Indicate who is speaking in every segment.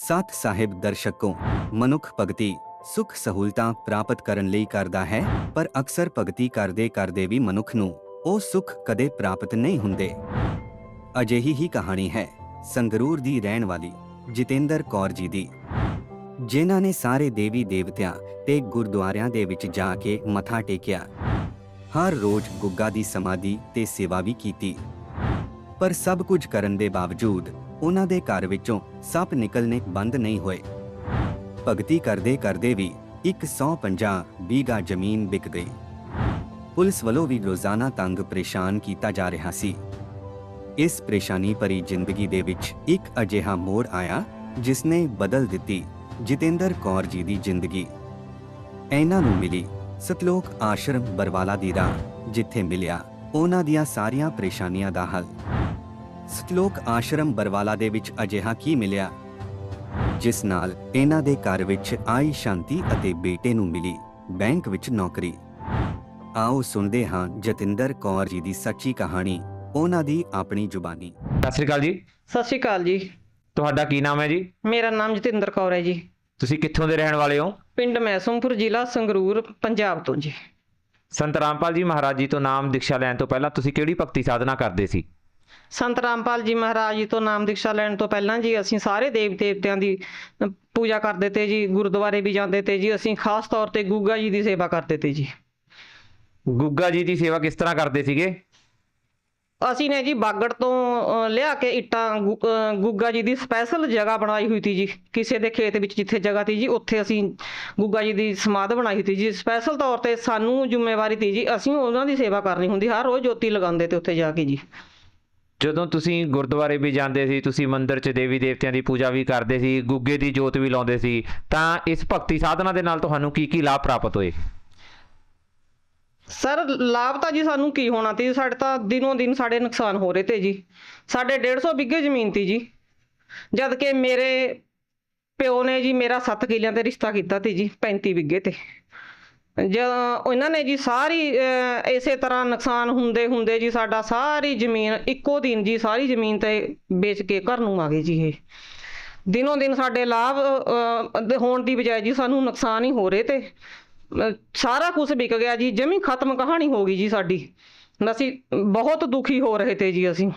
Speaker 1: ਸਤ ਸਾਹਿਬ ਦਰਸ਼ਕੋ ਮਨੁੱਖ ਭਗਤੀ ਸੁਖ ਸਹੂਲਤਾਂ ਪ੍ਰਾਪਤ ਕਰਨ ਲਈ ਕਰਦਾ ਹੈ ਪਰ ਅਕਸਰ ਭਗਤੀ ਕਰਦੇ ਕਰਦੇ ਵੀ ਮਨੁੱਖ ਨੂੰ ਉਹ ਸੁਖ ਕਦੇ ਪ੍ਰਾਪਤ ਨਹੀਂ ਹੁੰਦੇ ਅਜਿਹੀ ਹੀ ਕਹਾਣੀ ਹੈ ਸੰਗਰੂਰ ਦੀ ਰਹਿਣ ਵਾਲੀ ਜਤਿੰਦਰ ਕੌਰ ਜੀ ਦੀ ਜਿਨ੍ਹਾਂ ਨੇ ਸਾਰੇ ਦੇਵੀ ਦੇਵਤਿਆਂ ਤੇ ਗੁਰਦੁਆਰਿਆਂ ਦੇ ਵਿੱਚ ਜਾ ਕੇ ਮੱਥਾ ਟੇਕਿਆ ਹਰ ਰੋਜ਼ ਗੁੱਗਾ ਦੀ ਸਮਾਧੀ ਤੇ ਸੇਵਾ ਵੀ ਕੀਤੀ ਪਰ ਸਭ ਕੁਝ ਕਰਨ ਦੇ ਬਾਵਜੂਦ ਉਹਨਾਂ ਦੇ ਘਰ ਵਿੱਚੋਂ ਸੱਪ ਨਿਕਲਨੇ ਬੰਦ ਨਹੀਂ ਹੋਏ। ਭਗਤੀ ਕਰਦੇ ਕਰਦੇ ਵੀ 150 ਬੀਗਾ ਜ਼ਮੀਨ ਵਿਕ ਗਈ। ਪੁਲਿਸ ਵੱਲੋਂ ਵੀ ਰੋਜ਼ਾਨਾ ਤੰਗ ਪਰੇਸ਼ਾਨ ਕੀਤਾ ਜਾ ਰਿਹਾ ਸੀ। ਇਸ ਪਰੇਸ਼ਾਨੀ ਭਰੀ ਜ਼ਿੰਦਗੀ ਦੇ ਵਿੱਚ ਇੱਕ ਅਜਿਹਾ ਮੋੜ ਆਇਆ ਜਿਸ ਨੇ ਬਦਲ ਦਿੱਤੀ ਜਤਿੰਦਰ ਕੌਰ ਜੀ ਦੀ ਜ਼ਿੰਦਗੀ। ਇਹਨਾਂ ਨੂੰ ਮਿਲੀ ਸਤਲੋਕ ਆਸ਼ਰਮ ਬਰਵਾਲਾ ਦੀ ਰਾਹ, ਜਿੱਥੇ ਮਿਲਿਆ ਉਹਨਾਂ ਦੀਆਂ ਸਾਰੀਆਂ ਪਰੇਸ਼ਾਨੀਆਂ ਦਾ ਹੱਲ। ਸਤਲੋਕ ਆਸ਼ਰਮ ਬਰਵਾਲਾ ਦੇ ਵਿੱਚ ਅਜਿਹਾ ਕੀ ਮਿਲਿਆ? ਜਿਸ ਨਾਲ ਇਹਨਾਂ ਦੇ ਘਰ ਵਿੱਚ ਆਈ ਸ਼ਾਂਤੀ ਅਤੇ ਬੇਟੇ ਨੂੰ ਮਿਲੀ ਬੈਂਕ ਵਿੱਚ ਨੌਕਰੀ। ਆਓ ਸੁਣਦੇ ਹਾਂ ਜਤਿੰਦਰ ਕੌਰ ਜੀ ਦੀ ਸੱਚੀ ਕਹਾਣੀ ਉਹਨਾਂ ਦੀ ਆਪਣੀ ਜ਼ੁਬਾਨੀ।
Speaker 2: ਸਤਿ ਸ੍ਰੀ ਅਕਾਲ ਜੀ।
Speaker 3: ਸਤਿ ਸ਼੍ਰੀ ਅਕਾਲ ਜੀ।
Speaker 2: ਤੁਹਾਡਾ ਕੀ ਨਾਮ ਹੈ ਜੀ?
Speaker 3: ਮੇਰਾ ਨਾਮ ਜਤਿੰਦਰ ਕੌਰ ਹੈ ਜੀ।
Speaker 2: ਤੁਸੀਂ ਕਿੱਥੋਂ ਦੇ ਰਹਿਣ ਵਾਲੇ ਹੋ?
Speaker 3: ਪਿੰਡ ਮੈਸੂਮਪੁਰ ਜ਼ਿਲ੍ਹਾ ਸੰਗਰੂਰ ਪੰਜਾਬ ਤੋਂ ਜੀ।
Speaker 2: ਸੰਤ ਰਾਮਪਾਲ ਜੀ ਮਹਾਰਾਜ ਜੀ ਤੋਂ ਨਾਮ ਦੀਕਸ਼ਾ ਲੈਣ ਤੋਂ ਪਹਿਲਾਂ ਤੁਸੀਂ ਕਿਹੜੀ ਭਗਤੀ ਸਾਧਨਾ ਕਰਦੇ ਸੀ?
Speaker 3: ਸੰਤ ਰਾਮਪਾਲ ਜੀ ਮਹਾਰਾਜ ਜੀ ਤੋਂ ਨਾਮ ਦੀਕਸ਼ਾ ਲੈਣ ਤੋਂ ਪਹਿਲਾਂ ਜੀ ਅਸੀਂ ਸਾਰੇ ਦੇਵ ਦੇਵਤਿਆਂ ਦੀ ਪੂਜਾ ਕਰਦੇ ਤੇ ਜੀ ਗੁਰਦੁਆਰੇ ਵੀ ਜਾਂਦੇ ਤੇ ਜੀ ਅਸੀਂ ਖਾਸ ਤੌਰ ਤੇ ਗੁੱਗਾ ਜੀ ਦੀ ਸੇਵਾ ਕਰਦੇ ਤੇ ਜੀ।
Speaker 2: ਗੁੱਗਾ ਜੀ ਦੀ ਸੇਵਾ ਕਿਸ ਤਰ੍ਹਾਂ ਕਰਦੇ ਸੀਗੇ?
Speaker 3: ਅਸੀਂ ਨੇ ਜੀ ਬਾਗੜ ਤੋਂ ਲਿਆ ਕੇ ਇੱਟਾਂ ਗੁੱਗਾ ਜੀ ਦੀ ਸਪੈਸ਼ਲ ਜਗ੍ਹਾ ਬਣਾਈ ਹੋਈ ਸੀ ਜੀ। ਕਿਸੇ ਦੇ ਖੇਤ ਵਿੱਚ ਜਿੱਥੇ ਜਗ੍ਹਾ ਸੀ ਜੀ ਉੱਥੇ ਅਸੀਂ ਗੁੱਗਾ ਜੀ ਦੀ ਸਮਾਧ ਬਣਾਈ ਸੀ ਜੀ। ਸਪੈਸ਼ਲ ਤੌਰ ਤੇ ਸਾਨੂੰ ਜ਼ਿੰਮੇਵਾਰੀ ਸੀ ਜੀ ਅਸੀਂ ਉਹਨਾਂ ਦੀ ਸੇਵਾ ਕਰਨੀ ਹੁੰਦੀ ਹਰ ਰੋਜ਼ ਜੋਤੀ ਲਗਾਉਂਦੇ ਤੇ ਉੱਥੇ ਜਾ ਕੇ ਜੀ।
Speaker 2: ਜਦੋਂ ਤੁਸੀਂ ਗੁਰਦੁਆਰੇ ਵੀ ਜਾਂਦੇ ਸੀ, ਤੁਸੀਂ ਮੰਦਿਰ 'ਚ ਦੇਵੀ ਦੇਵਤਿਆਂ ਦੀ ਪੂਜਾ ਵੀ ਕਰਦੇ ਸੀ, ਗੁੱਗੇ ਦੀ ਜੋਤ ਵੀ ਲਾਉਂਦੇ ਸੀ, ਤਾਂ ਇਸ ਭਗਤੀ ਸਾਧਨਾ ਦੇ ਨਾਲ ਤੁਹਾਨੂੰ ਕੀ ਕੀ ਲਾਭ ਪ੍ਰਾਪਤ ਹੋਏ?
Speaker 3: ਸਰ, ਲਾਭ ਤਾਂ ਜੀ ਸਾਨੂੰ ਕੀ ਹੋਣਾ ਤੀ ਸਾਡੇ ਤਾਂ ਦਿਨੋਂ ਦਿਨ ਸਾਡੇ ਨੁਕਸਾਨ ਹੋ ਰਹੇ ਤੇ ਜੀ। ਸਾਡੇ 150 ਬਿੱਗੇ ਜ਼ਮੀਨ ਤੀ ਜੀ। ਜਦ ਕਿ ਮੇਰੇ ਪਿਓ ਨੇ ਜੀ ਮੇਰਾ 7 ਕਿੱਲਿਆਂ ਤੇ ਰਿਸ਼ਤਾ ਕੀਤਾ ਤੇ ਜੀ 35 ਬਿੱਗੇ ਤੇ। ਜਦੋਂ ਉਹਨਾਂ ਨੇ ਜੀ ਸਾਰੀ ਅਹ, ਇਸੇ ਤਰ੍ਹਾਂ ਨੁਕਸਾਨ ਹੁੰਦੇ ਹੁੰਦੇ ਜੀ ਸਾਡਾ ਸਾਰੀ ਜ਼ਮੀਨ ਇੱਕੋ ਦਿਨ ਜੀ ਸਾਰੀ ਜ਼ਮੀਨ ਤੇ ਵੇਚ ਕੇ ਘਰ ਨੂੰ ਆ ਗਏ ਜੀ ਇਹ। ਦਿਨੋਂ ਦਿਨ ਸਾਡੇ ਲਾਭ ਅਹ, ਹੋਣ ਦੀ ਬਜਾਏ ਜੀ ਸਾਨੂੰ ਨੁਕਸਾਨ ਹੀ ਹੋ ਰਹੇ ਤੇ ਅਹ, ਸਾਰਾ ਕੁਝ ਵਿਕ ਗਿਆ ਜੀ ਜਮੀ ਖਤਮ ਕਹਾਣੀ ਹੋ ਗਈ ਜੀ ਸਾਡੀ। ਅਸੀਂ ਬਹੁਤ ਦੁਖੀ ਹੋ ਰਹੇ ਤੇ ਜੀ ਅਸੀਂ।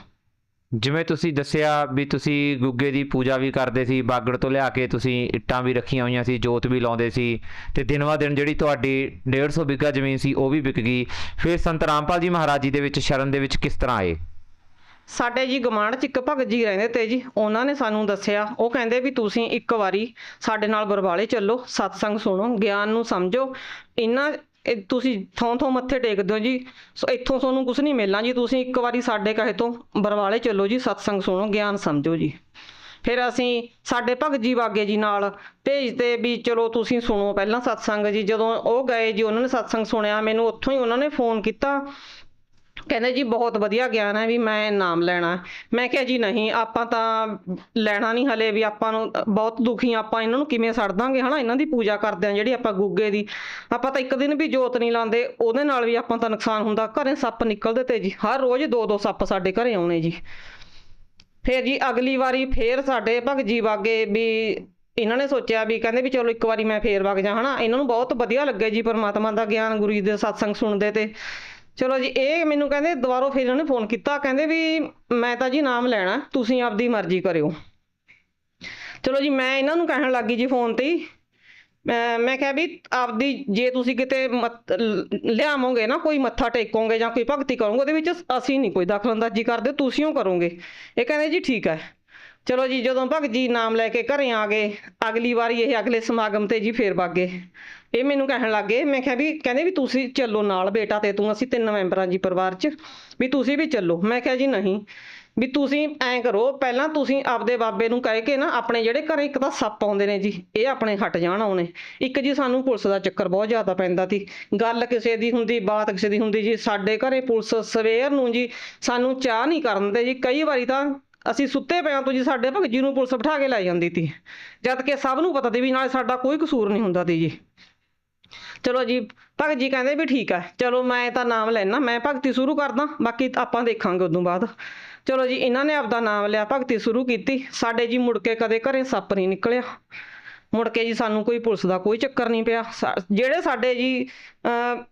Speaker 2: ਜਿਵੇਂ ਤੁਸੀਂ ਦੱਸਿਆ ਵੀ ਤੁਸੀਂ ਗੁੱਗੇ ਦੀ ਪੂਜਾ ਵੀ ਕਰਦੇ ਸੀ, ਬਾਗੜ ਤੋਂ ਲਿਆ ਕੇ ਤੁਸੀਂ ਇੱਟਾਂ ਵੀ ਰੱਖੀਆਂ ਹੋਈਆਂ ਸੀ, ਜੋਤ ਵੀ ਲਾਉਂਦੇ ਸੀ ਤੇ ਦਿਨਵਾ ਦਿਨ ਜਿਹੜੀ ਤੁਹਾਡੀ 150 ਬਿੱਗਾ ਜ਼ਮੀਨ ਸੀ, ਉਹ ਵੀ ਵਿਕ ਗਈ। ਫਿਰ ਸੰਤ ਰਾਮਪਾਲ ਜੀ ਮਹਾਰਾਜ ਜੀ ਦੇ ਵਿੱਚ ਸ਼ਰਨ ਦੇ ਵਿੱਚ ਕਿਸ ਤਰ੍ਹਾਂ ਆਏ?
Speaker 3: ਸਾਡੇ ਜੀ ਗਮਾਂਡ ਚ ਇੱਕ ਭਗਤ ਜੀ ਰਹਿੰਦੇ ਤੇ ਜੀ, ਉਹਨਾਂ ਨੇ ਸਾਨੂੰ ਦੱਸਿਆ, ਉਹ ਕਹਿੰਦੇ ਵੀ ਤੁਸੀਂ ਇੱਕ ਵਾਰੀ ਸਾਡੇ ਨਾਲ ਗੁਰਬਾਲੇ ਚੱਲੋ, ਸਤਸੰਗ ਸੁਣੋ, ਗਿਆਨ ਨੂੰ ਸਮਝੋ, ਇਹਨਾਂ ਇਹ ਤੁਸੀਂ ਥੋਂ ਥੋਂ ਮੱਥੇ ਟੇਕਦੇ ਹੋ ਜੀ। ਸੋ ਇੱਥੋਂ ਤੁਹਾਨੂੰ ਕੁਝ ਨਹੀਂ ਮਿਲਣਾ ਜੀ। ਤੁਸੀਂ ਇੱਕ ਵਾਰੀ ਸਾਡੇ ਕਹੇ ਤੋਂ ਬਰਵਾਲੇ ਚੱਲੋ ਜੀ। ਸਤਸੰਗ ਸੁਣੋ, ਗਿਆਨ ਸਮਝੋ ਜੀ। ਫਿਰ ਅਸੀਂ ਸਾਡੇ ਭਗਤ ਜੀ ਬਾਗੇ ਜੀ ਨਾਲ ਭੇਜਦੇ ਵੀ ਚਲੋ ਤੁਸੀਂ ਸੁਣੋ ਪਹਿਲਾਂ ਸਤਸੰਗ ਜੀ। ਜਦੋਂ ਉਹ ਗਏ ਜੀ, ਉਹਨਾਂ ਨੇ ਸਤਸੰਗ ਸੁਣਿਆ। ਮੈਨੂੰ ਉੱਥੋਂ ਹੀ ਉਹਨਾਂ ਨੇ ਫੋਨ ਕੀਤਾ। ਕਹਿੰਦੇ ਜੀ ਬਹੁਤ ਵਧੀਆ ਗਿਆਨ ਹੈ ਵੀ ਮੈਂ ਨਾਮ ਲੈਣਾ ਮੈਂ ਕਿਹਾ ਜੀ ਨਹੀਂ, ਆਪਾਂ ਤਾਂ ਲੈਣਾ ਨਹੀਂ ਹਲੇ ਵੀ ਆਪਾਂ ਨੂੰ, ਬਹੁਤ ਦੁਖੀ ਆਪਾਂ ਇਹਨਾਂ ਨੂੰ ਕਿਵੇਂ ਛੱਡ ਦਾਂਗੇ ਹਨਾ, ਇਹਨਾਂ ਦੀ ਪੂਜਾ ਕਰਦੇ ਆ ਜਿਹੜੀ ਆਪਾਂ ਗੁੱਗੇ ਦੀ। ਆਪਾਂ ਤਾਂ ਇੱਕ ਦਿਨ ਵੀ ਜੋਤ ਨਹੀਂ ਲਾਉਂਦੇ, ਉਹਦੇ ਨਾਲ ਵੀ ਆਪਾਂ ਤਾਂ ਨੁਕਸਾਨ ਹੁੰਦਾ, ਘਰੇ ਸੱਪ ਨਿਕਲਦੇ ਤੇ ਜੀ, ਹਰ ਰੋਜ਼ ਦੋ ਦੋ ਸੱਪ ਸਾਡੇ ਘਰੇ ਆਉਣੇ ਜੀ। ਫੇਰ ਜੀ ਅਗਲੀ ਵਾਰੀ ਫੇਰ ਸਾਡੇ ਭਗਤ ਜੀ ਵਾਗੇ ਵੀ ਇਹਨਾਂ ਨੇ ਸੋਚਿਆ ਵੀ ਕਹਿੰਦੇ ਵੀ ਚਲੋ ਇੱਕ ਵਾਰੀ ਮੈਂ ਫੇਰ ਵਗ ਜਾ ਹਨਾ, ਇਹਨਾਂ ਨੂੰ ਬਹੁਤ ਵਧੀਆ ਲੱਗੇ ਜੀ ਪਰਮਾਤਮਾ ਦਾ ਗਿਆਨ, ਗੁਰੂ ਜੀ ਦੇ ਸਤਸੰਗ ਸੁਣਦੇ ਤੇ। ਚਲੋ ਜੀ, ਇਹ ਮੈਨੂੰ ਕਹਿੰਦੇ ਦੁਬਾਰਾ ਫਿਰ ਇਹਨਾਂ ਫੋਨ ਕੀਤਾ, ਕਹਿੰਦੇ ਵੀ ਮੈਂ ਤਾਂ ਜੀ ਨਾਮ ਲੈਣਾ, ਤੁਸੀਂ ਆਪਦੀ ਮਰਜ਼ੀ ਕਰਿਓ। ਚਲੋ ਜੀ, ਮੈਂ ਇਹਨਾਂ ਨੂੰ ਕਹਿਣ ਲੱਗੀ ਜੀ ਫੋਨ ਤੇ ਮੈਂ ਕਿਹਾ ਵੀ ਆਪਦੀ ਜੇ ਤੁਸੀਂ ਕਿਤੇ ਮੱਤ- ਲਿਆਵੋਗੇ ਨਾ, ਕੋਈ ਮੱਥਾ ਟੇਕੋਗੇ ਜਾਂ ਕੋਈ ਭਗਤੀ ਕਰੋਗੇ, ਉਹਦੇ ਵਿੱਚ ਅਸੀਂ ਨਹੀਂ ਕੋਈ ਦਖਲ ਅੰਦਾਜ਼ੀ ਕਰਦੇ, ਤੁਸੀਂ ਉਹ ਕਰੋਗੇ। ਇਹ ਕਹਿੰਦੇ ਜੀ ਠੀਕ ਹੈ। ਚਲੋ ਜੀ, ਜਦੋਂ ਭਗਤ ਜੀ ਨਾਮ ਲੈ ਕੇ ਘਰੇ ਆ ਗਏ, ਅਗਲੀ ਵਾਰੀ ਇਹ ਅਗਲੇ ਸਮਾਗਮ ਤੇ ਜੀ ਫੇਰ ਵਾਗੇ ਇਹ ਮੈਨੂੰ ਕਹਿਣ ਲੱਗੇ ਮੈਂ ਕਿਹਾ ਵੀ, ਕਹਿੰਦੇ ਵੀ ਤੁਸੀਂ ਚੱਲੋ ਨਾਲ ਬੇਟਾ ਤੇ, ਤੂੰ ਅਸੀਂ ਤਿੰਨ ਮੈਂਬਰਾਂ ਜੀ ਪਰਿਵਾਰ 'ਚ, ਵੀ ਤੁਸੀਂ ਵੀ ਚੱਲੋ। ਮੈਂ ਕਿਹਾ ਜੀ ਨਹੀਂ, ਵੀ ਤੁਸੀਂ ਐਂ ਕਰੋ, ਪਹਿਲਾਂ ਤੁਸੀਂ ਆਪਦੇ ਬਾਬੇ ਨੂੰ ਕਹਿ ਕੇ ਨਾ, ਆਪਣੇ ਜਿਹੜੇ ਘਰੇ ਇੱਕ ਤਾਂ ਸੱਪ ਆਉਂਦੇ ਨੇ ਜੀ, ਇਹ ਆਪਣੇ ਹਟ ਜਾਣ ਆਉਣੇ। ਇੱਕ ਜੀ ਸਾਨੂੰ ਪੁਲਿਸ ਦਾ ਚੱਕਰ ਬਹੁਤ ਜ਼ਿਆਦਾ ਪੈਂਦਾ ਸੀ। ਗੱਲ ਕਿਸੇ ਦੀ ਹੁੰਦੀ, ਬਾਤ ਕਿਸੇ ਦੀ ਹੁੰਦੀ ਜੀ, ਸਾਡੇ ਘਰੇ ਪੁਲਿਸ ਸਵੇਰ ਨੂੰ ਜੀ ਸਾਨੂੰ ਚਾਹ ਨਹੀਂ ਕਰਨ ਦੇ ਜੀ। ਕਈ ਵਾਰੀ ਤਾਂ ਅਸੀਂ ਸੁੱਤੇ ਪਿਆਂ ਤੋਂ ਜੀ ਸਾਡੇ ਭਗਜੀ ਨੂੰ ਪੁਲਿਸ ਬਿਠਾ ਕੇ ਲੈ ਜਾਂਦੀ ਤੀ। ਜਦ ਕਿ ਸਭ ਨੂੰ ਪਤਾ ਤੀ ਵੀ ਨਾਲ ਸਾਡਾ ਕੋਈ ਕਸੂਰ ਨਹੀਂ ਹੁੰਦਾ ਤੀ ਜੀ। ਚਲੋ ਜੀ ਭਗਤ ਜੀ ਕਹਿੰਦੇ ਵੀ ਠੀਕ ਹੈ ਚਲੋ ਮੈਂ ਤਾਂ ਨਾਮ ਲੈਣਾ ਮੈਂ ਭਗਤੀ ਸ਼ੁਰੂ ਕਰਦਾ ਬਾਕੀ ਆਪਾਂ ਦੇਖਾਂਗੇ ਉਦੋਂ ਬਾਅਦ। ਚਲੋ ਜੀ ਇਹਨਾਂ ਨੇ ਆਪਦਾ ਨਾਮ ਲਿਆ ਭਗਤੀ ਸ਼ੁਰੂ ਕੀਤੀ। ਸਾਡੇ ਜੀ ਮੁੜ ਕੇ ਕਦੇ ਘਰੇ ਸੱਪ ਨਹੀਂ ਨਿਕਲਿਆ। ਮੁੜ ਕੇ ਜੀ ਸਾਨੂੰ ਕੋਈ ਪੁਲਿਸ ਦਾ ਕੋਈ ਚੱਕਰ ਨਹੀਂ ਪਿਆ। ਜਿਹੜੇ ਸਾਡੇ ਜੀ ਅਹ,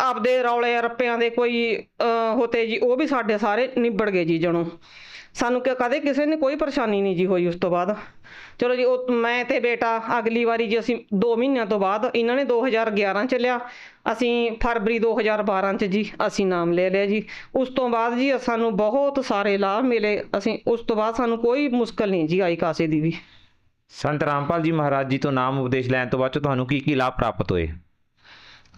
Speaker 3: ਆਪਦੇ ਰੌਲੇ ਰੱਪਿਆਂ ਦੇ ਕੋਈ ਅਹ, ਹੋਤੇ ਜੀ ਉਹ ਵੀ ਸਾਡੇ ਸਾਰੇ ਨਿਬੜ ਗਏ ਜੀ ਜਣੋ। ਸਾਨੂੰ ਕਿ ਕਦੇ ਕਿਸੇ ਨੇ ਕੋਈ ਪਰੇਸ਼ਾਨੀ ਨਹੀਂ ਜੀ ਹੋਈ ਉਸ ਤੋਂ ਬਾਅਦ। ਚਲੋ ਜੀ ਉਹ ਮੈਂ ਤੇ ਬੇਟਾ ਅਗਲੀ ਵਾਰੀ ਜੀ ਅਸੀਂ 2 ਮਹੀਨਿਆਂ ਤੋਂ ਬਾਅਦ ਇਹਨਾਂ ਨੇ 2011 ਚ ਲਿਆ। ਅਸੀਂ ਫਰਵਰੀ 2012 ਚ ਜੀ ਅਸੀਂ ਨਾਮ ਲੈ ਲਿਆ ਜੀ। ਉਸ ਤੋਂ ਬਾਅਦ ਜੀ ਸਾਨੂੰ ਬਹੁਤ ਸਾਰੇ ਲਾਭ ਮਿਲੇ। ਅਸੀਂ ਉਸ ਤੋਂ ਬਾਅਦ ਸਾਨੂੰ ਕੋਈ ਮੁਸ਼ਕਲ ਨਹੀਂ ਜੀ ਆਈ ਕਾਸੇ ਦੀ ਵੀ।
Speaker 2: ਸੰਤ ਰਾਮਪਾਲ ਜੀ ਮਹਾਰਾਜ ਜੀ ਤੋਂ ਨਾਮ ਉਪਦੇਸ਼ ਲੈਣ ਤੋਂ ਬਾਅਦ ਤੁਹਾਨੂੰ ਕੀ ਕੀ ਲਾਭ ਪ੍ਰਾਪਤ ਹੋਏ?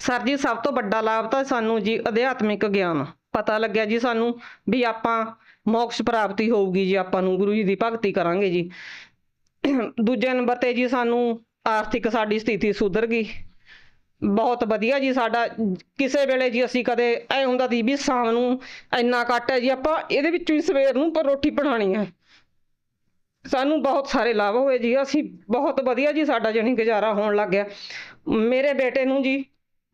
Speaker 3: ਸਰ ਜੀ ਸਭ ਤੋਂ ਵੱਡਾ ਲਾਭ ਤਾਂ ਸਾਨੂੰ ਜੀ ਅਧਿਆਤਮਿਕ ਗਿਆਨ। ਪਤਾ ਲੱਗਿਆ ਜੀ ਸਾਨੂੰ ਵੀ ਆਪਾਂ ਮੋਕਸ਼ ਪ੍ਰਾਪਤੀ ਹੋਊਗੀ ਜੀ, ਆਪਾਂ ਨੂੰ ਗੁਰੂ ਜੀ ਦੀ ਭਗਤੀ ਕਰਾਂਗੇ ਜੀ। ਦੂਜੇ ਨੰਬਰ ਤੇ ਜੀ ਸਾਨੂੰ ਆਰਥਿਕ ਸਾਡੀ ਸਥਿਤੀ ਸੁਧਰ ਗਈ। ਬਹੁਤ ਵਧੀਆ ਜੀ ਸਾਡਾ, ਕਿਸੇ ਵੇਲੇ ਜੀ ਅਸੀਂ ਕਦੇ ਐ ਹੁੰਦਾ ਸੀ ਵੀ ਸ਼ਾਮ ਨੂੰ ਇੰਨਾ ਕੱਟ ਹੈ ਜੀ, ਆਪਾਂ ਇਹਦੇ ਵਿੱਚੋਂ ਹੀ ਸਵੇਰ ਨੂੰ ਪਰ ਰੋਟੀ ਬਣਾਣੀ ਹੈ। ਸਾਨੂੰ ਬਹੁਤ ਸਾਰੇ ਲਾਭ ਹੋਏ ਜੀ, ਅਸੀਂ ਬਹੁਤ ਵਧੀਆ ਜੀ ਸਾਡਾ ਜਣੀ ਗੁਜ਼ਾਰਾ ਹੋਣ ਲੱਗ ਗਿਆ। ਮੇਰੇ ਬੇਟੇ ਨੂੰ ਜੀ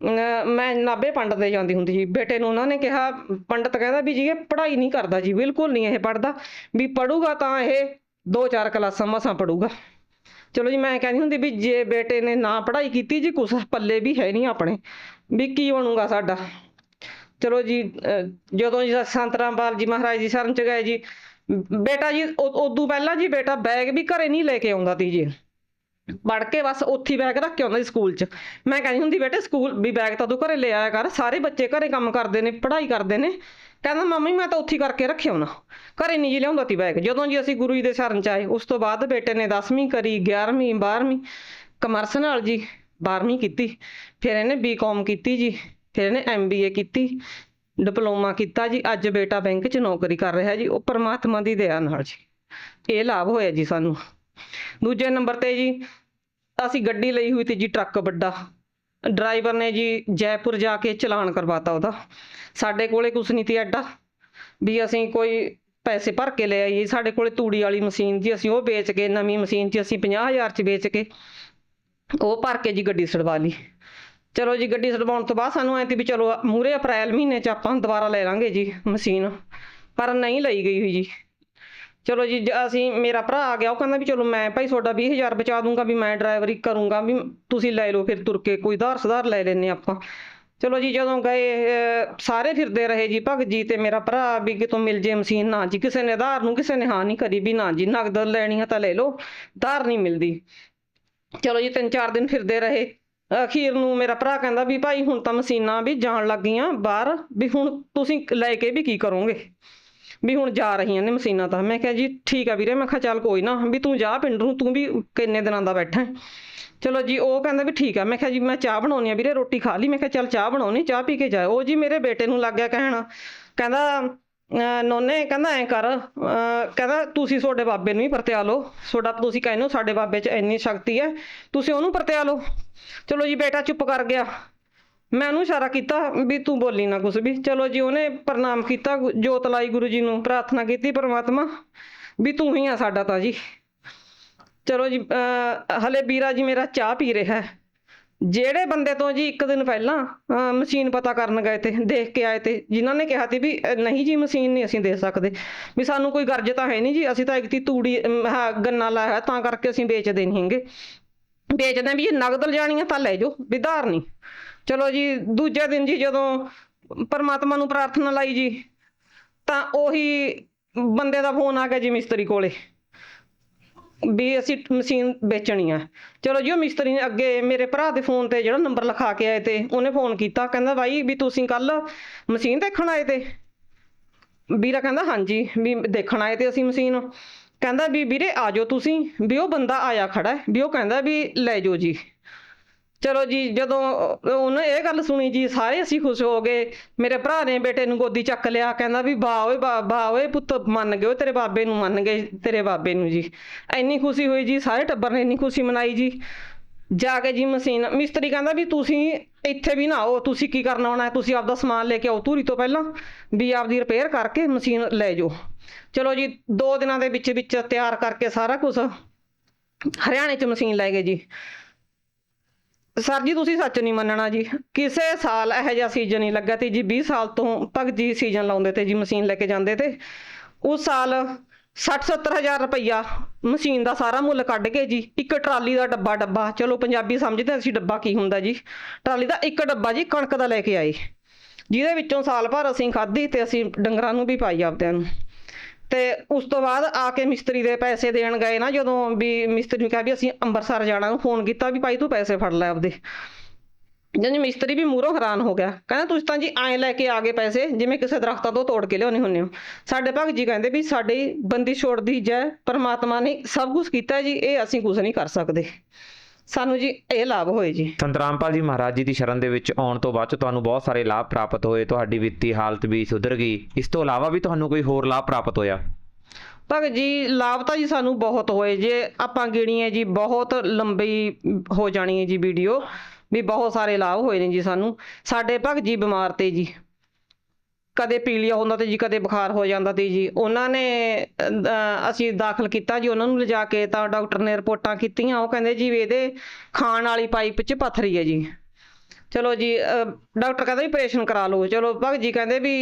Speaker 3: ਮੈਂ ਨਾਭੇ ਪੰਡਤ ਦੇ ਜਾਂਦੀ ਹੁੰਦੀ ਸੀ। ਬੇਟੇ ਨੂੰ ਉਹਨਾਂ ਨੇ ਕਿਹਾ, ਪੰਡਤ ਕਹਿੰਦਾ ਵੀ ਜੀ ਇਹ ਪੜ੍ਹਾਈ ਨਹੀਂ ਕਰਦਾ ਜੀ, ਬਿਲਕੁਲ ਨਹੀਂ ਇਹ ਪੜਦਾ ਵੀ ਪੜੂਗਾ ਤਾਂ ਇਹ ਦੋ ਚਾਰ ਕਲਾਸਾਂ ਮਸਾਂ ਪੜੂਗਾ ਚਲੋ ਜੀ, ਮੈਂ ਕਹਿੰਦੀ ਹੁੰਦੀ ਵੀ ਜੇ ਬੇਟੇ ਨੇ ਨਾ ਪੜ੍ਹਾਈ ਕੀਤੀ ਜੀ, ਕੁਛ ਪੱਲੇ ਵੀ ਹੈ ਨਹੀਂ ਆਪਣੇ। ਵੀ ਕੀ ਬਣੂਗਾ ਸਾਡਾ? ਚਲੋ ਜੀ, ਅਹ ਜਦੋਂ ਜੀ ਸੰਤ ਰਾਮਪਾਲ ਜੀ ਮਹਾਰਾਜ ਜੀ ਸ਼ਰਨ ਚ ਗਏ ਜੀ, ਬੇਟਾ ਜੀ ਉਦੋਂ ਪਹਿਲਾਂ ਜੀ ਬੇਟਾ ਬੈਗ ਵੀ ਘਰੇ ਨਹੀਂ ਲੈ ਕੇ ਆਉਂਦਾ ਤੀ ਜੀ। ਪੜ ਕੇ ਬਸ ਉੱਥੇ ਬੈਗ ਰੱਖ ਕੇ ਆਉਂਦਾ ਸੀ ਸਕੂਲ 'ਚ। ਮੈਂ ਕਹਿੰਦੀ ਹੁੰਦੀ, ਬੇਟੇ ਸਕੂਲ ਵੀ ਬੈਗ ਤਾਂ ਤੂੰ ਘਰੇ ਲੈ ਆਇਆ ਕਰ, ਸਾਰੇ ਬੱਚੇ ਘਰੇ ਕੰਮ ਕਰਦੇ ਨੇ, ਪੜ੍ਹਾਈ ਕਰਦੇ ਨੇ। ਕਹਿੰਦਾ, ਮੰਮੀ, ਮੈਂ ਤਾਂ ਉੱਥੇ ਕਰਕੇ ਰੱਖਿਆ ਹੁਣਾ। ਘਰੇ ਨਹੀਂ ਜੀ ਲਿਆਉਂਦਾ ਤੀ ਬੈਗ ਜਦੋਂ ਜੀ ਅਸੀਂ ਗੁਰੂ ਜੀ ਦੇ ਸ਼ਰਨ 'ਚ ਆਏ, ਉਸ ਤੋਂ ਬਾਅਦ ਬੇਟੇ ਨੇ 10ਵੀਂ ਕਰੀ 11ਵੀਂ 12ਵੀਂ ਕਮਰਸ ਨਾਲ ਜੀ 12ਵੀਂ ਕੀਤੀ। ਫਿਰ ਇਹਨੇ ਬੀਕਾਮ ਕੀਤੀ ਜੀ, ਫਿਰ ਇਹਨੇ ਐਮਬੀਏ ਕੀਤੀ, ਡਿਪਲੋਮਾ ਕੀਤਾ ਜੀ, ਅੱਜ ਬੇਟਾ ਬੈਂਕ 'ਚ ਨੌਕਰੀ ਕਰ ਰਿਹਾ ਜੀ, ਉਹ ਪਰਮਾਤਮਾ ਦੀ ਦਇਆ ਨਾਲ ਜੀ। ਇਹ ਲਾਭ ਹੋਇਆ ਜੀ ਸਾਨੂੰ। ਦੂਜੇ ਨੰਬਰ ਤੇ ਜੀ, ਅਸੀਂ ਗੱਡੀ ਲਈ ਹੋਈ ਤੇ ਜੀ ਟਰੱਕ ਵੱਡਾ। ਡਰਾਈਵਰ ਨੇ ਜੀ ਜੈਪੁਰ ਜਾ ਕੇ ਚਲਾਨ ਕਰਵਾਤਾ ਉਹਦਾ। ਸਾਡੇ ਕੋਲੇ ਕੁਛ ਨਹੀਂ ਤੀ ਐਡਾ, ਵੀ ਅਸੀਂ ਕੋਈ ਪੈਸੇ ਭਰ ਕੇ ਲੈ ਆਈਏ। ਸਾਡੇ ਕੋਲੇ ਤੂੜੀ ਵਾਲੀ ਮਸ਼ੀਨ ਜੀ, ਅਸੀਂ ਉਹ ਵੇਚ ਕੇ, ਨਵੀਂ ਮਸ਼ੀਨ 'ਚ ਅਸੀਂ 50000 'ਚ ਵੇਚ ਕੇ ਉਹ ਭਰ ਕੇ ਜੀ ਗੱਡੀ ਛਡਵਾ ਲਈ। ਚਲੋ ਜੀ ਗੱਡੀ ਛਡਵਾਉਣ ਤੋਂ ਬਾਅਦ ਸਾਨੂੰ ਐਂ ਤੀ ਵੀ ਚਲੋ ਮੂਰੇ ਅਪ੍ਰੈਲ ਮਹੀਨੇ 'ਚ ਆਪਾਂ ਦੁਬਾਰਾ ਲੈ ਲਾਂਗੇ ਜੀ ਮਸ਼ੀਨ। ਪਰ ਨਹੀਂ ਲਈ ਗਈ ਹੋਈ ਜੀ। ਚਲੋ ਜੀ ਜ- ਅਸੀਂ ਮੇਰਾ ਭਰਾ ਆ ਗਿਆ ਉਹ ਕਹਿੰਦਾ ਵੀ ਚਲੋ ਮੈਂ ਭਾਈ ਤੁਹਾਡਾ 20000 ਬਚਾ ਦੂੰਗਾ ਵੀ ਮੈਂ ਡਰਾਈਵਰੀ ਕਰੂੰਗਾ ਵੀ ਤੁਸੀਂ ਲੈ ਲਓ ਫਿਰ ਤੁਰ ਕੇ ਕੋਈ ਧਾਰ ਸੁਧਾਰ ਲੈ ਲੈਨੇ ਆਪਾਂ। ਚਲੋ ਜੀ ਜਦੋਂ ਗਏ ਅਹ, ਸਾਰੇ ਫਿਰਦੇ ਰਹੇ ਜੀ ਭਗਤ ਜੀ ਤੇ ਮੇਰਾ ਭਰਾ ਵੀ ਕਿਤੋਂ ਮਿਲ ਜੇ ਮਸ਼ੀਨ ਨਾ ਜੀ ਕਿਸੇ ਨੇ ਧਾਰ ਨੂੰ ਕਿਸੇ ਨੇ ਹਾਂ ਨਹੀਂ ਕਰੀ ਵੀ ਨਾ ਜੀ ਨਗਦ ਲੈਣੀ ਹੈ ਤਾਂ ਲੈ ਲਓ ਧਾਰ ਨਹੀਂ ਮਿਲਦੀ। ਚਲੋ ਜੀ ਤਿੰਨ ਚਾਰ ਦਿਨ ਫਿਰਦੇ ਰਹੇ। ਅਖੀਰ ਨੂੰ ਮੇਰਾ ਭਰਾ ਕਹਿੰਦਾ ਵੀ ਭਾਈ ਹੁਣ ਤਾਂ ਮਸ਼ੀਨਾਂ ਵੀ ਜਾਣ ਲੱਗ ਗਈਆਂ ਬਾਹਰ ਵੀ ਹੁਣ ਤੁਸੀਂ ਲੈ ਕੇ ਵੀ ਕੀ ਕਰੋਗੇ? ਵੀ ਹੁਣ ਜਾ ਰਹੀਆਂ ਨੇ ਮਸ਼ੀਨਾਂ ਤਾਂ। ਮੈਂ ਕਿਹਾ ਜੀ, ਠੀਕ ਆ ਵੀਰੇ, ਮੈਂ ਕਿਹਾ ਚੱਲ ਕੋਈ ਨਾ, ਵੀ ਤੂੰ ਜਾ ਪਿੰਡ ਨੂੰ, ਤੂੰ ਵੀ ਕਿੰਨੇ ਦਿਨਾਂ ਦਾ ਬੈਠਾ ਚਲੋ ਜੀ, ਉਹ ਕਹਿੰਦਾ ਵੀ ਠੀਕ ਆ। ਮੈਂ ਕਿਹਾ ਜੀ, ਮੈਂ ਚਾਹ ਬਣਾਉਣੀ ਆ ਵੀਰੇ, ਰੋਟੀ ਖਾ ਲਈ। ਮੈਂ ਕਿਹਾ ਚੱਲ ਚਾਹ ਬਣਾਉਣੀ, ਚਾਹ ਪੀ ਕੇ ਜਾਓ ਉਹ ਜੀ ਮੇਰੇ ਬੇਟੇ ਨੂੰ ਲੱਗ ਗਿਆ ਕਹਿਣ। ਕਹਿੰਦਾ, ਅਹ, ਨੋਨੇ, ਕਹਿੰਦਾ ਐ ਕਰ, ਅਹ, ਕਹਿੰਦਾ ਤੁਸੀਂ ਤੁਹਾਡੇ ਬਾਬੇ ਨੂੰ ਹੀ ਪਰਤਿਆ ਲਓ। ਤੁਹਾਡਾ, ਤੁਸੀਂ ਕਹਿੰਦੇ ਹੋ ਸਾਡੇ ਬਾਬੇ 'ਚ ਇੰਨੀ ਸ਼ਕਤੀ ਹੈ। ਤੁਸੀਂ ਉਹਨੂੰ ਪਰਤਿਆ ਲਓ। ਚਲੋ ਜੀ, ਬੇਟਾ ਚੁੱਪ ਕਰ ਗਿਆ। ਮੈਂ ਉਹਨੂੰ ਇਸ਼ਾਰਾ ਕੀਤਾ ਵੀ ਤੂੰ ਬੋਲੀ ਨਾ ਕੁਛ ਵੀ। ਚਲੋ ਜੀ ਉਹਨੇ ਪ੍ਰਣਾਮ ਕੀਤਾ ਜੋਤ ਲਾਈ ਗੁਰੂ ਜੀ ਨੂੰ ਪ੍ਰਾਰਥਨਾ ਕੀਤੀ ਪਰਮਾਤਮਾ ਵੀ ਤੂੰ ਹੀ ਆ ਸਾਡਾ ਤਾਂ ਜੀ। ਚਲੋ ਜੀ ਹਲੇ ਵੀਰਾ ਜੀ ਮੇਰਾ ਚਾਹ ਪੀ ਰਿਹਾ ਹੈ। ਜਿਹੜੇ ਬੰਦੇ ਤੋਂ ਜੀ ਇੱਕ ਦਿਨ ਪਹਿਲਾਂ ਮਸ਼ੀਨ ਪਤਾ ਕਰਨ ਗਏ ਤੇ ਦੇਖ ਕੇ ਆਏ ਤੇ ਜਿਨ੍ਹਾਂ ਨੇ ਕਿਹਾ ਸੀ ਵੀ ਨਹੀਂ ਜੀ ਮਸ਼ੀਨ ਨਹੀਂ ਅਸੀਂ ਦੇ ਸਕਦੇ। ਵੀ ਸਾਨੂੰ ਕੋਈ ਗਰਜ ਤਾਂ ਹੈ ਨਹੀਂ ਜੀ ਅਸੀਂ ਤਾਂ ਇੱਕ ਤੀ ਤੂੜੀ ਅਮ, ਗੰਨਾ ਲਾਇਆ ਤਾਂ ਕਰਕੇ ਅਸੀਂ ਵੇਚਦੇ ਨਹੀਂ ਹੈਗੇ। ਵੇਚਦੇ ਵੀ ਇਹ ਨਗਦ ਲਿਜਾਣੀ ਆ ਤਾਂ ਲੈ ਜਾਓ ਵਿਧਾਰ ਨਹੀਂ ਚਲੋ ਜੀ, ਦੂਜੇ ਦਿਨ ਜੀ ਜਦੋਂ ਪਰਮਾਤਮਾ ਨੂੰ ਪ੍ਰਾਰਥਨਾ ਲਾਈ ਜੀ, ਤਾਂ ਉਹੀ ਬੰਦੇ ਦਾ ਫੋਨ ਆ ਗਿਆ ਜੀ ਮਿਸਤਰੀ ਕੋਲੇ, ਵੀ ਅਸੀਂ ਮਸ਼ੀਨ ਵੇਚਣੀ ਆ। ਚਲੋ ਜੀ, ਉਹ ਮਿਸਤਰੀ ਨੇ ਅੱਗੇ ਮੇਰੇ ਭਰਾ ਦੇ ਫੋਨ ਤੇ ਜਿਹੜਾ ਨੰਬਰ ਲਿਖਾ ਕੇ ਆਏ ਤੇ ਉਹਨੇ ਫੋਨ ਕੀਤਾ, ਕਹਿੰਦਾ ਬਾਈ ਵੀ ਤੁਸੀਂ ਕੱਲ ਮਸ਼ੀਨ ਦੇਖਣ ਆਏ ਤੇ, ਵੀਰਾ ਕਹਿੰਦਾ ਹਾਂਜੀ, ਵੀ ਦੇਖਣ ਆਏ ਤੇ ਅਸੀਂ ਮਸ਼ੀਨ। ਕਹਿੰਦਾ ਵੀ ਵੀਰੇ ਆ ਜਾਓ ਤੁਸੀਂ, ਵੀ ਉਹ ਬੰਦਾ ਆਇਆ ਖੜਾ ਹੈ, ਵੀ ਉਹ ਕਹਿੰਦਾ ਵੀ ਲੈ ਜਾਓ ਜੀ। ਚਲੋ ਜੀ, ਜਦੋਂ ਉਹਨੇ ਇਹ ਗੱਲ ਸੁਣੀ ਜੀ, ਸਾਰੇ ਅਸੀਂ ਖੁਸ਼ ਹੋ ਗਏ। ਮੇਰੇ ਭਰਾ ਨੇ ਬੇਟੇ ਨੂੰ ਗੋਦੀ ਚੱਕ ਲਿਆ, ਕਹਿੰਦਾ ਵੀ ਵਾਹ ਓਏ ਵਾਹ ਓਏ ਪੁੱਤ, ਮੰਨ ਗਏ ਤੇਰੇ ਬਾਬੇ ਨੂੰ ਮੰਨ ਗਏ, ਤੇਰੇ ਬਾਬੇ ਨੂੰ ਜੀ। ਇੰਨੀ ਖੁਸ਼ੀ ਹੋਈ ਜੀ, ਸਾਰੇ ਟੱਬਰ ਨੇ ਇੰਨੀ ਖੁਸ਼ੀ ਮਨਾਈ ਜੀ। ਜਾ ਕੇ ਜੀ ਮਸ਼ੀਨ, ਮਿਸਤਰੀ ਕਹਿੰਦਾ ਵੀ ਤੁਸੀਂ ਇੱਥੇ ਵੀ ਨਾ ਆਓ, ਤੁਸੀਂ ਕੀ ਕਰਨ ਆਉਣਾ, ਤੁਸੀਂ ਆਪਦਾ ਸਮਾਨ ਲੈ ਕੇ ਆਓ ਧੂਰੀ ਤੋਂ ਪਹਿਲਾਂ, ਵੀ ਆਪਦੀ ਰਿਪੇਅਰ ਕਰਕੇ ਮਸ਼ੀਨ ਲੈ ਜਾਓ। ਚਲੋ ਜੀ 2 ਦਿਨਾਂ ਦੇ ਵਿੱਚ ਵਿੱਚ ਤਿਆਰ ਕਰਕੇ ਸਾਰਾ ਕੁਝ ਹਰਿਆਣੇ 'ਚ ਮਸ਼ੀਨ ਲੈ ਗਏ ਜੀ। ਸਰ ਜੀ, ਤੁਸੀਂ ਸੱਚ ਨਹੀਂ ਮੰਨਣਾ ਜੀ। ਕਿਸੇ ਸਾਲ ਇਹੋ ਜਿਹਾ ਸੀਜ਼ਨ ਨਹੀਂ ਲੱਗਾ ਤੇ ਜੀ 20 ਸਾਲ ਤੋਂ ਭਗਤ ਜੀ ਸੀਜ਼ਨ ਲਾਉਂਦੇ ਤੇ ਜੀ ਮਸ਼ੀਨ ਲੈ ਕੇ ਜਾਂਦੇ ਤੇ। ਉਸ ਸਾਲ 60 ਹਜ਼ਾਰ ਰੁਪਈਆ ਮਸ਼ੀਨ ਦਾ ਸਾਰਾ ਮੁੱਲ ਕੱਢ ਕੇ ਜੀ, ਇੱਕ ਟਰਾਲੀ ਦਾ ਡੱਬਾ ਡੱਬਾ। ਚਲੋ ਪੰਜਾਬੀ ਸਮਝਦੇ ਅਸੀਂ ਡੱਬਾ ਕੀ ਹੁੰਦਾ ਜੀ। ਟਰਾਲੀ ਦਾ ਇੱਕ ਡੱਬਾ ਜੀ, ਕਣਕ ਦਾ ਲੈ ਕੇ ਆਏ। ਜਿਹਦੇ ਵਿੱਚੋਂ ਸਾਲ ਭਰ ਅਸੀਂ ਖਾਧੀ ਤੇ ਅਸੀਂ ਡੰਗਰਾਂ ਨੂੰ ਵੀ ਪਾਈ ਆਪਦਿਆਂ ਨੂੰ। ਤੇ ਉਸ ਤੋਂ ਬਾਅਦ ਆ ਕੇ ਮਿਸਤਰੀ ਦੇ ਪੈਸੇ ਦੇਣ ਗਏ ਨਾ, ਜਦੋਂ ਵੀ ਮਿਸਤਰੀ ਨੂੰ ਕਿਹਾ ਵੀ ਅਸੀਂ ਅੰਮ੍ਰਿਤਸਰ ਜਾਣਾ ਨੂੰ ਫੋਨ ਕੀਤਾ ਵੀ ਭਾਈ ਤੂੰ ਪੈਸੇ ਫੜ ਲੈ ਆਪਦੇ। ਜਾਨੀ ਮਿਸਤਰੀ ਵੀ ਮੂਹਰੋਂ ਹੈਰਾਨ ਹੋ ਗਿਆ। ਕਹਿੰਦਾ ਤੁਸੀਂ ਤਾਂ ਜੀ ਐਂ ਲੈ ਕੇ ਆ ਗਏ ਪੈਸੇ, ਜਿਵੇਂ ਕਿਸੇ ਦਰਖਤਾਂ ਤੋਂ ਤੋੜ ਕੇ ਲਿਆਉਣੇ ਹੁੰਦੇ ਹੋ। ਸਾਡੇ ਭਗਤ ਜੀ ਕਹਿੰਦੇ ਵੀ ਸਾਡੀ ਬੰਦੀ ਛੋੜ ਦੀ ਜੈ, ਪਰਮਾਤਮਾ ਨੇ ਸਭ ਕੁਝ ਕੀਤਾ ਜੀ, ਇਹ ਅਸੀਂ ਕੁਝ ਨਹੀਂ ਕਰ ਸਕਦੇ। ਸਾਨੂੰ ਜੀ ਇਹ ਲਾਭ ਹੋਏ ਜੀ।
Speaker 2: ਸੰਤ ਰਾਮਪਾਲ ਜੀ ਮਹਾਰਾਜ ਜੀ ਦੀ ਸ਼ਰਨ ਦੇ ਵਿੱਚ ਆਉਣ ਤੋਂ ਬਾਅਦ 'ਚ ਤੁਹਾਨੂੰ ਬਹੁਤ ਸਾਰੇ ਲਾਭ ਪ੍ਰਾਪਤ ਹੋਏ ਤੁਹਾਡੀ ਵਿੱਤੀ ਹਾਲਤ ਵੀ ਸੁਧਰ ਗਈ। ਇਸ ਤੋਂ ਇਲਾਵਾ ਵੀ ਤੁਹਾਨੂੰ ਕੋਈ ਹੋਰ ਲਾਭ ਪ੍ਰਾਪਤ ਹੋਇਆ?
Speaker 3: ਭਗਤ ਜੀ ਲਾਭ ਤਾਂ ਜੀ ਸਾਨੂੰ ਬਹੁਤ ਹੋਏ ਜੇ ਆਪਾਂ ਗਿਣੀਏ ਜੀ ਬਹੁਤ ਲੰਬੀ ਹੋ ਜਾਣੀ ਹੈ ਜੀ ਵੀਡੀਓ ਵੀ ਬਹੁਤ ਸਾਰੇ ਲਾਭ ਹੋਏ ਨੇ ਜੀ ਸਾਨੂੰ। ਸਾਡੇ ਭਗਤ ਜੀ ਬਿਮਾਰ ਤੇ ਜੀ। ਕਦੇ ਪੀਲੀਆ ਹੁੰਦਾ ਤੇ ਜੀ, ਕਦੇ ਬੁਖਾਰ ਹੋ ਜਾਂਦਾ ਤੇ ਜੀ। ਉਹਨਾਂ ਨੇ ਅਸੀਂ ਦਾਖਲ ਕੀਤਾ ਜੀ, ਉਹਨਾਂ ਨੂੰ ਲਿਜਾ ਕੇ ਤਾਂ ਡਾਕਟਰ ਨੇ ਰਿਪੋਰਟਾਂ ਕੀਤੀਆਂ। ਉਹ ਕਹਿੰਦੇ ਜੀ ਇਹਦੇ ਖਾਣ ਵਾਲੀ ਪਾਈਪ 'ਚ ਪੱਥਰੀ ਹੈ ਜੀ। ਚਲੋ ਜੀ ਡਾਕਟਰ ਕਹਿੰਦਾ ਵੀ ਆਪਰੇਸ਼ਨ ਕਰਾ ਲਓ। ਚਲੋ ਭਗਤ ਜੀ ਕਹਿੰਦੇ ਵੀ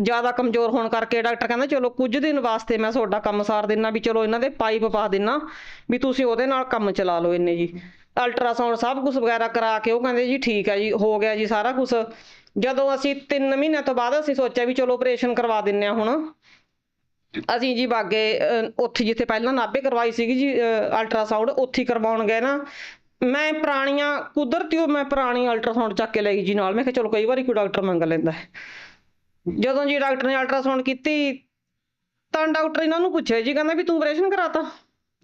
Speaker 3: ਜ਼ਿਆਦਾ ਕਮਜ਼ੋਰ ਹੋਣ ਕਰਕੇ ਡਾਕਟਰ ਕਹਿੰਦਾ, ਚਲੋ ਕੁਝ ਦਿਨ ਵਾਸਤੇ ਮੈਂ ਤੁਹਾਡਾ ਕੰਮ ਸਾਰ ਦਿੰਨਾ ਵੀ ਚਲੋ ਇਹਨਾਂ ਦੇ ਪਾਈਪ ਪਾ ਦਿੰਨਾ ਵੀ ਤੁਸੀਂ ਉਹਦੇ ਨਾਲ ਕੰਮ ਚਲਾ ਲਓ ਇੰਨੇ ਜੀ। ਅਲਟਰਾਸਾਊਂਡ ਸਭ ਕੁਝ ਵਗੈਰਾ ਕਰਾ ਕੇ ਉਹ ਕਹਿੰਦੇ ਜੀ ਠੀਕ ਹੈ ਜੀ, ਹੋ ਗਿਆ ਜੀ ਸਾਰਾ ਕੁਝ ਜਦੋਂ ਅਸੀਂ 3 ਮਹੀਨਿਆਂ ਤੋਂ ਬਾਅਦ ਅਸੀਂ ਸੋਚਿਆ ਵੀ ਚਲੋ ਆਪਰੇਸ਼ਨ ਕਰਵਾ ਦਿੰਨੇ ਆ ਹੁਣ। ਅਸੀਂ ਜੀ ਬਾਗੇ ਉੱਥੇ ਜਿੱਥੇ ਪਹਿਲਾਂ ਨਾਭੇ ਕਰਵਾਈ ਸੀਗੀ ਜੀ ਅਲਟਰਾਸਾਊਂਡ ਉੱਥੇ ਹੀ ਕਰਵਾਉਣ ਗਏ ਨਾ। ਮੈਂ ਪੁਰਾਣੀਆਂ, ਕੁਦਰਤੀ ਉਹ ਮੈਂ ਪੁਰਾਣੀ ਅਲਟਰਾਸਾਊਂਡ ਚੱਕ ਕੇ ਲੈ ਜੀ ਨਾਲ। ਮੈਂ ਕਿਹਾ ਚਲੋ ਕਈ ਵਾਰੀ ਕੋਈ ਡਾਕਟਰ ਮੰਗ ਲੈਂਦਾ ਹੈ। ਜਦੋਂ ਜੀ ਡਾਕਟਰ ਨੇ ਅਲਟਰਾਸਾਊਂਡ ਕੀਤੀ, ਤਾਂ ਡਾਕਟਰ ਇਹਨਾਂ ਨੂੰ ਪੁੱਛਿਆ ਜੀ, ਕਹਿੰਦਾ ਵੀ ਤੂੰ ਆਪਰੇਸ਼ਨ ਕਰਾਤਾ?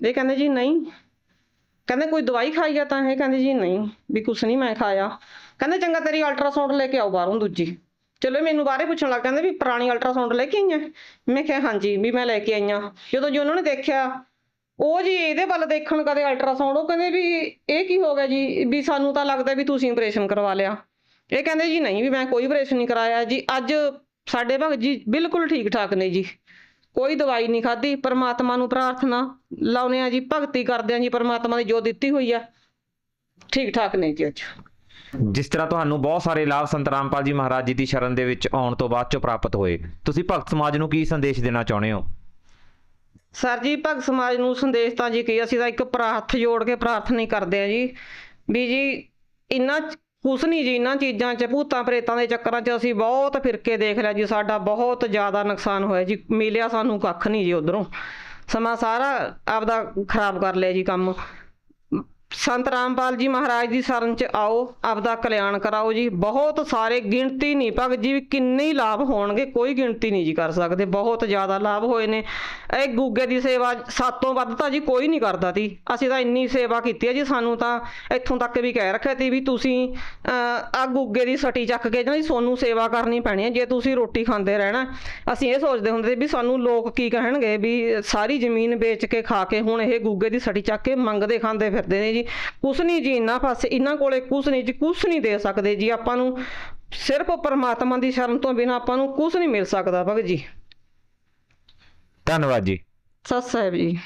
Speaker 3: ਇਹ ਕਹਿੰਦੇ ਜੀ ਨਹੀਂ। ਕਹਿੰਦੇ ਕੋਈ ਦਵਾਈ ਖਾਈ ਆ ਤਾਂ ਇਹ ਕਹਿੰਦੇ ਜੀ ਨਹੀਂ, ਵੀ ਕੁਛ ਨਹੀਂ ਮੈਂ ਖਾਇਆ। ਕਹਿੰਦੇ ਚੰਗਾ ਤੇਰੀ ਅਲਟਰਾਸਾਊਂਡ ਲੈ ਕੇ ਆਓ ਬਾਹਰੋਂ ਦੂਜੀ। ਚਲੋ ਮੈਨੂੰ ਬਾਹਰੇ ਪੁੱਛਣ ਲੱਗ ਕਹਿੰਦੇ ਵੀ ਪੁਰਾਣੀ ਅਲਟਰਾਸਾਊਂਡ ਲੈ ਕੇ ਆਈਆਂ? ਮੈਂ ਕਿਹਾ ਹਾਂਜੀ, ਵੀ ਮੈਂ ਲੈ ਕੇ ਆਈਆਂ। ਜਦੋਂ ਜੀ ਉਹਨਾਂ ਨੇ ਦੇਖਿਆ, ਉਹ ਜੀ ਇਹਦੇ ਵੱਲ ਦੇਖਣ ਕਦੇ ਅਲਟਰਾਸਾਊਂਡ ਉਹ ਕਹਿੰਦੇ ਵੀ ਇਹ ਕੀ ਹੋ ਗਿਆ ਜੀ? ਵੀ ਸਾਨੂੰ ਤਾਂ ਲੱਗਦਾ ਵੀ ਤੁਸੀਂ ਆਪਰੇਸ਼ਨ ਕਰਵਾ ਲਿਆ। ਇਹ ਕਹਿੰਦੇ ਜੀ ਨਹੀਂ, ਵੀ ਮੈਂ ਕੋਈ ਆਪਰੇਸ਼ਨ ਨਹੀਂ ਕਰਾਇਆ। ਜੀ ਅੱਜ ਸਾਡੇ ਭਗਤ ਜੀ ਬਿਲਕੁਲ ਠੀਕ ਠਾਕ ਨੇ ਜੀ। ਕੋਈ ਦਵਾਈ ਨਹੀਂ ਖਾਧੀ ਪਰਮਾਤਮਾ ਨੂੰ ਪ੍ਰਾਰਥਨਾ। ਲਾਉਨੇ ਆ ਜੀ ਭਗਤੀ ਕਰਦੇ ਆ ਜੀ ਪਰਮਾਤਮਾ ਦੀ ਜੋ ਦਿੱਤੀ ਹੋਈ ਆ। ਠੀਕ ਠਾਕ ਨੇ ਜੀ ਅੱਜ।
Speaker 2: ਜਿਸ ਤਰ੍ਹਾਂ ਤੁਹਾਨੂੰ ਬਹੁਤ ਸਾਰੇ ਲਾਭ ਸੰਤ ਰਾਮਪਾਲ ਜੀ ਮਹਾਰਾਜ ਜੀ ਦੀ ਸ਼ਰਨ ਦੇ ਵਿੱਚ ਆਉਣ ਤੋਂ ਬਾਅਦ 'ਚ ਪ੍ਰਾਪਤ ਹੋਏ। ਤੁਸੀਂ ਭਗਤ ਸਮਾਜ ਨੂੰ ਕੀ ਸੰਦੇਸ਼ ਦੇਣਾ ਚਾਹੁੰਦੇ ਹੋ?
Speaker 3: ਸਰ ਜੀ ਭਗਤ ਸਮਾਜ ਨੂੰ ਸੰਦੇਸ਼ ਤਾਂ ਜੀ ਕੀ ਅਸੀਂ ਤਾਂ ਇੱਕ ਪ੍ਰਾਰਥ ਜੋੜ ਕੇ ਪ੍ਰਾਰਥਨਾ ਹੀ ਕਰਦੇ ਆ ਜੀ। ਵੀ ਜੀ ਇੰਨਾ ਕੁਛ ਨਹੀਂ ਜੀ ਇਹਨਾਂ ਚੀਜ਼ਾਂ 'ਚ, ਭੂਤਾਂ ਪ੍ਰੇਤਾਂ ਦੇ ਚੱਕਰਾਂ 'ਚ ਅਸੀਂ ਬਹੁਤ ਫਿਰ ਕੇ ਦੇਖ ਲਿਆ ਜੀ, ਸਾਡਾ ਬਹੁਤ ਜ਼ਿਆਦਾ ਨੁਕਸਾਨ ਹੋਇਆ ਜੀ, ਮਿਲਿਆ ਸਾਨੂੰ ਕੱਖ ਨਹੀਂ ਜੀ ਉਧਰੋਂ। ਸਮਾਂ ਸਾਰਾ ਆਪਦਾ ਖਰਾਬ ਕਰ ਲਿਆ ਜੀ ਕੰਮ। ਸੰਤ ਰਾਮਪਾਲ ਜੀ ਮਹਾਰਾਜ ਦੀ ਸ਼ਰਨ ਚ ਆਓ, ਆਪਦਾ ਕਲਿਆਣ ਕਰਾਓ ਜੀ। ਬਹੁਤ ਸਾਰੇ ਗਿਣਤੀ ਨਹੀਂ ਭਗਤ ਜੀ, ਵੀ ਕਿੰਨੇ ਹੀ ਲਾਭ ਹੋਣਗੇ, ਕੋਈ ਗਿਣਤੀ ਨਹੀਂ ਜੀ ਕਰ ਸਕਦੇ। ਬਹੁਤ ਜ਼ਿਆਦਾ ਲਾਭ ਹੋਏ ਨੇ। ਇਹ ਗੁੱਗੇ ਦੀ ਸੇਵਾ ਸਾਤੋਂ ਵੱਧ ਤਾਂ ਜੀ ਕੋਈ ਨਹੀਂ ਕਰਦਾ ਤੀ। ਅਸੀਂ ਤਾਂ ਇੰਨੀ ਸੇਵਾ ਕੀਤੀ ਹੈ ਜੀ, ਸਾਨੂੰ ਤਾਂ ਇੱਥੋਂ ਤੱਕ ਵੀ ਕਹਿ ਰੱਖਿਆ ਤੀ ਵੀ ਤੁਸੀਂ ਆ ਗੁੱਗੇ ਦੀ ਸਟੀ ਚੱਕ ਕੇ ਨਾ ਜੀ ਸੋਨੂੰ ਸੇਵਾ ਕਰਨੀ ਪੈਣੀ ਹੈ, ਜੇ ਤੁਸੀਂ ਰੋਟੀ ਖਾਂਦੇ ਰਹਿਣਾ ਅਸੀਂ ਇਹ ਸੋਚਦੇ ਹੁੰਦੇ ਸੀ ਵੀ ਸਾਨੂੰ ਲੋਕ ਕੀ ਕਹਿਣਗੇ ਵੀ ਸਾਰੀ ਜ਼ਮੀਨ ਵੇਚ ਕੇ ਖਾ ਕੇ ਹੁਣ ਇਹ ਗੁੱਗੇ ਦੀ ਸਟੀ ਚੱਕ ਕੇ ਮੰਗਦੇ ਖਾਂਦੇ ਫਿਰਦੇ ਨੇ ਜੀ। ਜੀ ਕੁਛ ਨਹੀਂ ਜੀ ਇਹਨਾਂ ਪਾਸੇ ਇਹਨਾਂ ਕੋਲੇ ਕੁਛ ਨਹੀਂ ਜੀ ਕੁਛ ਨਹੀਂ ਦੇ ਸਕਦੇ ਜੀ ਆਪਾਂ ਨੂੰ ਸਿਰਫ ਪਰਮਾਤਮਾ ਦੀ ਸ਼ਰਨ ਤੋਂ ਬਿਨਾ ਆਪਾਂ ਨੂੰ ਕੁਛ ਨਹੀਂ ਮਿਲ ਸਕਦਾ ਭਗਤ ਜੀ।
Speaker 2: ਧੰਨਵਾਦ ਜੀ।
Speaker 3: ਸਤਿ ਸਾਹਿਬ ਜੀ।